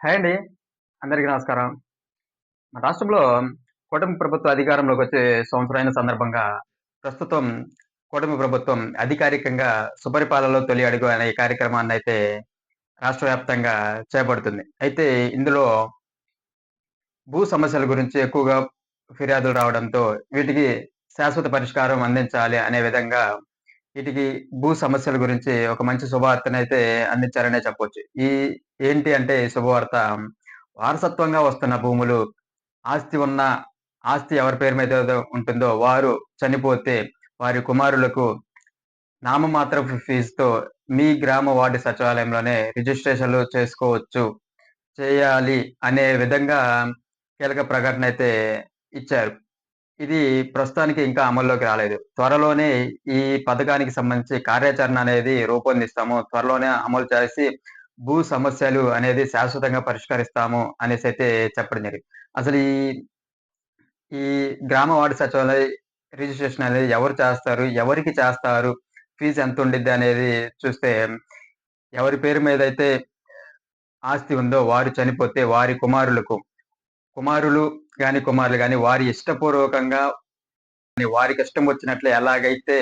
Hi అండి. అందరికీ నమస్కారం. మన రాష్ట్రంలో కూటమి ప్రభుత్వం అధికారంలోకి వచ్చే సంవత్సరం అయిన సందర్భంగా ప్రస్తుతం కూటమి ప్రభుత్వం అధికారికంగా సుపరిపాలనలో తొలి అడుగు అనే కార్యక్రమాన్నయితే రాష్ట్ర వ్యాప్తంగా చేపడుతుంది. అయితే ఇందులో భూ సమస్యల గురించి ఎక్కువగా ఫిర్యాదులు రావడంతో వీటికి శాశ్వత పరిష్కారం అందించాలి అనే విధంగా వీటికి భూ సమస్యల గురించి ఒక మంచి శుభవార్తనైతే అందించారనే చెప్పొచ్చు. ఈ ఏంటి అంటే శుభవార్త వారసత్వంగా వస్తున్న భూములు ఆస్తి ఉన్న ఆస్తి ఎవరి పేరు మీద ఉంటుందో వారు చనిపోతే వారి కుమారులకు నామమాత్ర ఫీజుతో మీ గ్రామ వార్డు సచివాలయంలోనే రిజిస్ట్రేషన్‌లు చేసుకోవచ్చు. చేయాలి అనే విధంగా కీలక ప్రకటన అయితే ఇచ్చారు. ఇది ప్రస్తుతానికి ఇంకా అమల్లోకి రాలేదు. త్వరలోనే ఈ పథకానికి సంబంధించి కార్యాచరణ అనేది రూపొందిస్తాము. త్వరలోనే అమలు చేసి భూ సమస్యలు అనేది శాశ్వతంగా పరిష్కరిస్తాము అనేసి అయితే చెప్పడం జరిగింది. అసలు ఈ ఈ గ్రామ వార్డు సచివాలయ రిజిస్ట్రేషన్ అనేది ఎవరు చేస్తారు? ఎవరికి చేస్తారు? ఫీజు ఎంత ఉండిద్ది అనేది చూస్తే ఎవరి పేరు మీద అయితే ఆస్తి ఉందో వారు చనిపోతే వారి కుమారులకు కుమారులు గాని, కుమారులు గాని వారి ఇష్టపూర్వకంగా వారికి ఇష్టం వచ్చినట్లు ఎలాగైతే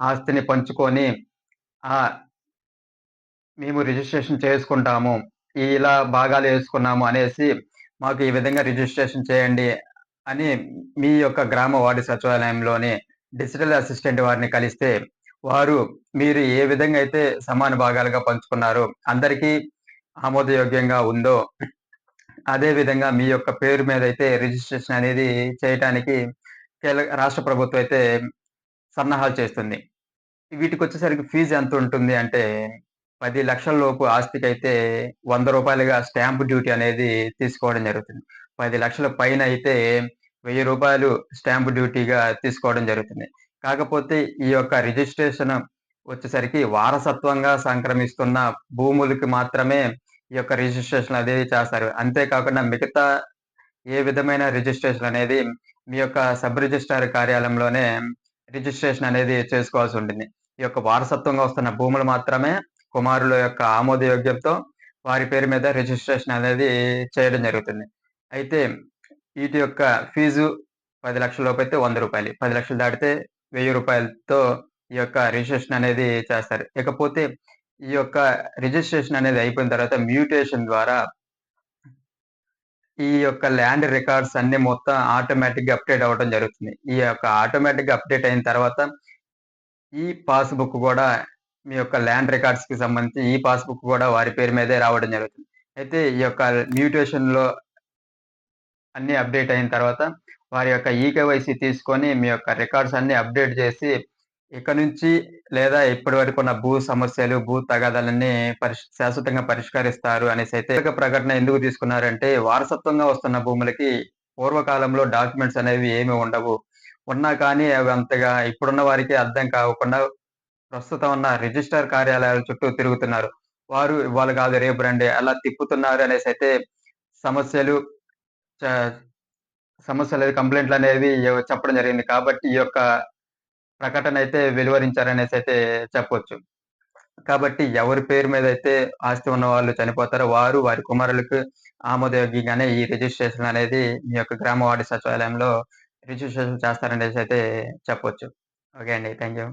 ఆస్తిని పంచుకొని ఆ మేము రిజిస్ట్రేషన్ చేసుకుంటాము. ఇలా భాగాలు వేసుకున్నాము అనేసి మాకు ఈ విధంగా రిజిస్ట్రేషన్ చేయండి అని మీ యొక్క గ్రామ వార్డు సచివాలయంలోని డిజిటల్ అసిస్టెంట్ వారిని కలిస్తే వారు మీరు ఏ విధంగా అయితే సమాన భాగాలుగా పంచుకున్నారో అందరికీ ఆమోదయోగ్యంగా ఉందో అదే విధంగా మీ యొక్క పేరు మీద అయితే రిజిస్ట్రేషన్ అనేది చేయటానికి రాష్ట్ర ప్రభుత్వం అయితే సన్నాహాలు చేస్తుంది. వీటికి వచ్చేసరికి ఫీజు ఎంత ఉంటుంది అంటే పది లక్షల లోపు ఆస్తికి అయితే వంద రూపాయలుగా స్టాంప్ డ్యూటీ అనేది తీసుకోవడం జరుగుతుంది. పది లక్షల పైన అయితే వెయ్యి రూపాయలు స్టాంప్ డ్యూటీగా తీసుకోవడం జరుగుతుంది. కాకపోతే ఈ యొక్క రిజిస్ట్రేషన్ వచ్చేసరికి వారసత్వంగా సంక్రమిస్తున్న భూములకి మాత్రమే ఈ యొక్క రిజిస్ట్రేషన్ అనేది చేస్తారు. అంతే కాకుండా మిగతా ఏ విధమైన రిజిస్ట్రేషన్ అనేది మీ యొక్క సబ్ రిజిస్ట్రార్ కార్యాలయంలోనే రిజిస్ట్రేషన్ అనేది చేసుకోవాల్సి ఉంటుంది. ఈ యొక్క వారసత్వంగా వస్తున్న భూములు మాత్రమే కుమారుల యొక్క ఆమోదయోగ్యంతో వారి పేరు మీద రిజిస్ట్రేషన్ అనేది చేయడం జరుగుతుంది. అయితే వీటి యొక్క ఫీజు పది లక్షలపై అయితే వంద రూపాయలు పది లక్షలు దాటితే వెయ్యి రూపాయలతో ఈ యొక్క రిజిస్ట్రేషన్ అనేది చేస్తారు. ఇకపోతే ఈ యొక్క రిజిస్ట్రేషన్ అనేది అయిపోయిన తర్వాత మ్యూటేషన్ ద్వారా ఈ యొక్క ల్యాండ్ రికార్డ్స్ అన్ని మొత్తం ఆటోమేటిక్‌గా అప్‌డేట్ అవ్వడం జరుగుతుంది. ఈ యొక్క ఆటోమేటిక్‌గా అప్‌డేట్ అయిన తర్వాత ఈ పాస్‌బుక్ కూడా మీ యొక్క ల్యాండ్ రికార్డ్స్కి సంబంధించి ఈ పాస్‌బుక్ కూడా వారి పేరు మీదే రావడం జరుగుతుంది. అయితే ఈ యొక్క మ్యూటేషన్‌లో అన్ని అప్‌డేట్ అయిన తర్వాత వారి యొక్క ఈకేవైసీ తీసుకొని మీ యొక్క రికార్డ్స్ అన్ని అప్‌డేట్ చేసి ఇక నుంచి లేదా ఇప్పటి వరకు ఉన్న భూ సమస్యలు, భూ తగాదాలన్నీ పరిష్ శాశ్వతంగా పరిష్కరిస్తారు అనేసి అయితే ప్రకటన ఎందుకు తీసుకున్నారంటే వారసత్వంగా వస్తున్న భూములకి పూర్వకాలంలో డాక్యుమెంట్స్ అనేవి ఏమి ఉండవు. ఉన్నా కానీ అవి అంతగా ఇప్పుడున్న వారికి అర్థం కాకుండా ప్రస్తుతం ఉన్న రిజిస్టర్ కార్యాలయాల చుట్టూ తిరుగుతున్నారు. వారు ఇవాళ కాదు రేపు రండి అలా తిప్పుతున్నారు అనేసి అయితే సమస్యలు సమస్యలు కంప్లైంట్లు అనేవి చెప్పడం జరిగింది. కాబట్టి ఈ యొక్క ప్రకటన అయితే వెలువరించారనేసైతే చెప్పొచ్చు. కాబట్టి ఎవరి పేరు మీద అయితే ఆస్తి ఉన్న వాళ్ళు చనిపోతారో వారు వారి కుమారులకు ఆమోదయోగ్యంగానే ఈ రిజిస్ట్రేషన్ అనేది మీ యొక్క గ్రామ వార్డు సచివాలయంలో రిజిస్ట్రేషన్ చేస్తారనేసి అయితే చెప్పొచ్చు. ఓకే అండి. Thank you.